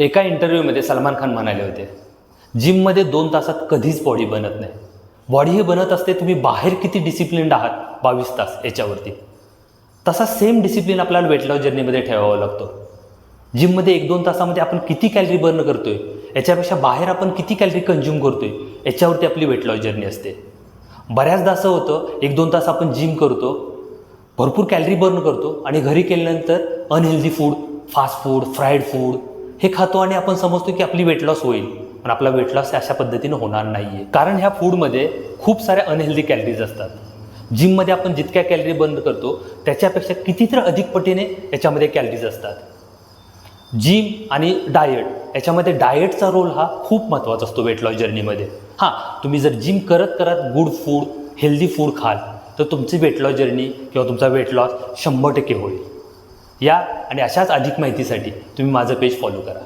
एका इंटरव्ह्यूमध्ये सलमान खान म्हणाले होते जिममध्ये दोन तासात कधीच बॉडी बनत नाही. बॉडी हे बनत असते तुम्ही बाहेर किती डिसिप्लिन्ड आहात? बावीस तास याच्यावरती. तसा सेम डिसिप्लिन आपल्याला वेट लॉस जर्नीमध्ये ठेवावा लागतो. जिममध्ये एक दोन तासामध्ये आपण किती कॅलरी बर्न करतोय याच्यापेक्षा बाहेर आपण किती कॅलरी कंझ्युम करतोय याच्यावरती आपली वेट लॉस जर्नी असते. बऱ्याचदा असं होतं एक दोन तास आपण जिम करतो भरपूर कॅलरी बर्न करतो आणि घरी केल्यानंतर unhealthy food fast food fried food हे खातो आणि आपण समजतो की आपली वेट लॉस होईल. पण आपला वेट लॉस अशा पद्धतीने होणार नाही आहे कारण ह्या फूडमध्ये खूप साऱ्या अनहेल्दी कॅलरीज असतात. जिममध्ये आपण जितक्या कॅलरी बंद करतो त्याच्यापेक्षा कितीतरी अधिक पटीने याच्यामध्ये कॅलरीज असतात. जिम आणि डाएट याच्यामध्ये डाएटचा रोल हा खूप महत्त्वाचा असतो वेट लॉस जर्नीमध्ये हां तुम्ही जर जिम करत करत गुड फूड हेल्दी फूड खाल तर तुमची वेट लॉस जर्नी किंवा तुमचा वेट लॉस शंभर टक्के होईल. या आणि अशाच अधिक माहितीसाठी तुम्ही माझं पेज फॉलो करा.